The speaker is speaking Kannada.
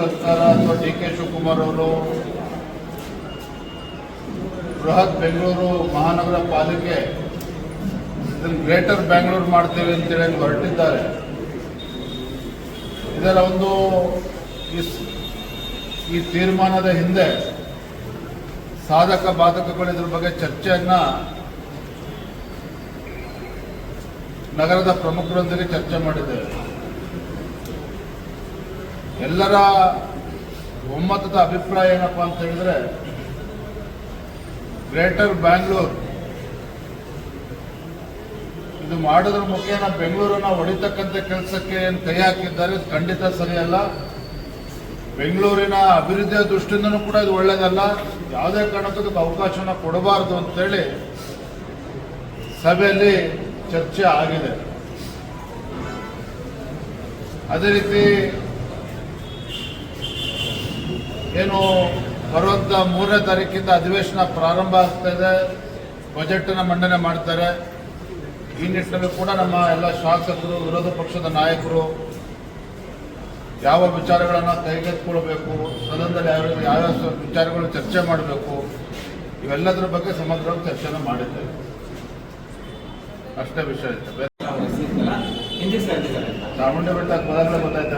ಸರ್ಕಾರ ಅಥವಾ ಡಿ ಕೆ ಶಿವಕುಮಾರ್ ಅವರು. ಬೃಹತ್ ಬೆಂಗಳೂರು ಮಹಾನಗರ ಪಾಲಿಕೆ ಇದನ್ನು ಗ್ರೇಟರ್ ಬೆಂಗಳೂರು ಮಾಡ್ತೇವೆ ಅಂತೇಳಿ ಹೊರಟಿದ್ದಾರೆ. ಇದರ ಒಂದು ಈ ತೀರ್ಮಾನದ ಹಿಂದೆ ಸಾಧಕ ಬಾಧಕಗಳು ಇದ್ರ ಬಗ್ಗೆ ಚರ್ಚೆಯನ್ನ ನಗರದ ಪ್ರಮುಖರೊಂದಿಗೆ ಚರ್ಚೆ ಮಾಡಿದ್ದೇವೆ. ಎಲ್ಲರ ಒಮ್ಮತದ ಅಭಿಪ್ರಾಯ ಏನಪ್ಪಾ ಅಂತ ಹೇಳಿದ್ರೆ, ಗ್ರೇಟರ್ ಬ್ಯಾಂಗ್ಳೂರ್, ಇದು ಮಾಡೋದ್ರ ಮುಖೇನ ಬೆಂಗಳೂರನ್ನ ಹೊಡಿತಕ್ಕಂಥ ಕೆಲಸಕ್ಕೆ ಏನು ಕೈ ಹಾಕಿದ್ದಾರೆ ಖಂಡಿತ ಸರಿಯಲ್ಲ. ಬೆಂಗಳೂರಿನ ಅಭಿವೃದ್ಧಿಯ ದೃಷ್ಟಿಯಿಂದನೂ ಕೂಡ ಇದು ಒಳ್ಳೇದಲ್ಲ. ಯಾವುದೇ ಕಾರಣಕ್ಕೂ ಅವಕಾಶನ ಕೊಡಬಾರದು ಅಂತೇಳಿ ಸಭೆಯಲ್ಲಿ ಚರ್ಚೆ ಆಗಿದೆ. ಅದೇ ರೀತಿ ಏನು ಬರುವಂತ ಮೂರನೇ ತಾರೀಕಿಂದ ಅಧಿವೇಶನ ಪ್ರಾರಂಭ ಆಗ್ತಾ ಇದೆ. ಬಜೆಟ್ನ ಮಂಡನೆ ಮಾಡ್ತಾರೆ. ಈ ನಿಟ್ಟಿನಲ್ಲಿ ಕೂಡ ನಮ್ಮ ಎಲ್ಲ ಶಾಸಕರು ವಿರೋಧ ಪಕ್ಷದ ನಾಯಕರು ಯಾವ ವಿಚಾರಗಳನ್ನ ಕೈಗೆತ್ತಿಕೊಳ್ಬೇಕು ಸದನದಲ್ಲಿ ಯಾವ ಯಾವ ವಿಚಾರಗಳು ಚರ್ಚೆ ಮಾಡಬೇಕು ಇವೆಲ್ಲದರ ಬಗ್ಗೆ ಸಮಗ್ರವಾಗಿ ಚರ್ಚೆನ ಮಾಡಿದ್ದೇವೆ. ಅಷ್ಟೇ ವಿಷಯ ಇದೆ ಚಾಮುಂಡಿ ಬೆಟ್ಟ ಗೊತ್ತಾಯ್ತು?